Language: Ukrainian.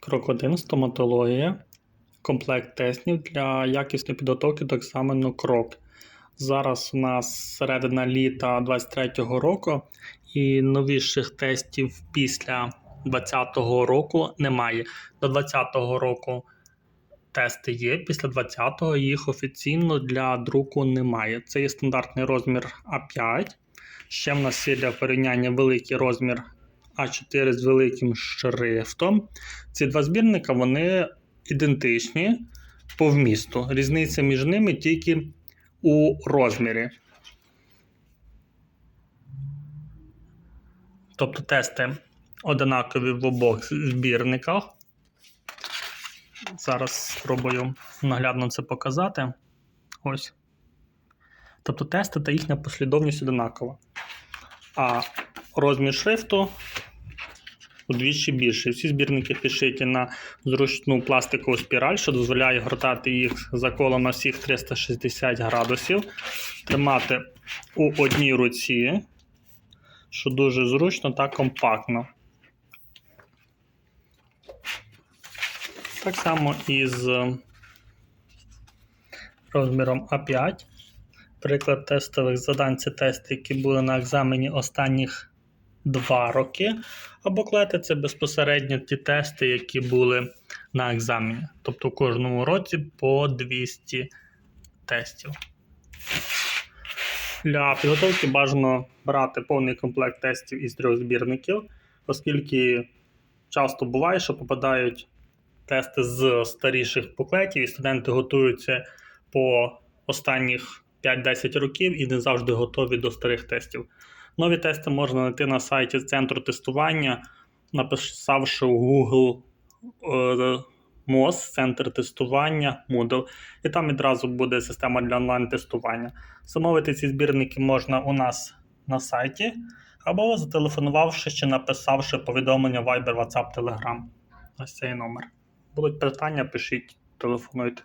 Крок 1. Стоматологія. Комплект тестів для якісної підготовки до екзамену крок. Зараз у нас середина літа 23-го року, і новіших тестів після 20-го року немає. До 20-го року тести є, після 20-го їх офіційно для друку немає. Це є стандартний розмір А5. Ще в нас є для порівняння великий розмір А4 з великим шрифтом. Ці два збірника вони ідентичні по вмісту. Різниця між ними тільки у розмірі. Тобто тести одинакові в обох збірниках. Зараз спробую наглядно це показати. Ось. Тобто тести та їхня послідовність одинакова. А розмір шрифту удвічі більший. Всі збірники підшиті на зручну пластикову спіраль, що дозволяє гортати їх за колом на всіх 360 градусів, тримати у одній руці, що дуже зручно та компактно. Так само і з розміром А5. Приклад тестових задань це тести, які були на екзамені останніх 2 роки. А буклети це безпосередньо ті тести, які були на екзамені. Тобто в кожному році по 200 тестів. Для підготовки бажано брати повний комплект тестів із трьох збірників, оскільки часто буває, що попадають тести з старіших буклетів, і студенти готуються по останніх 5-10 років і не завжди готові до старих тестів. Нові тести можна знайти на сайті центру тестування, написавши у Google е, MOS, центр тестування Moodle. І там відразу буде система для онлайн-тестування. Замовити ці збірники можна у нас на сайті, або зателефонувавши чи написавши повідомлення Viber, WhatsApp, Telegram. Ось цей номер. Будуть питання, пишіть, телефонуйте.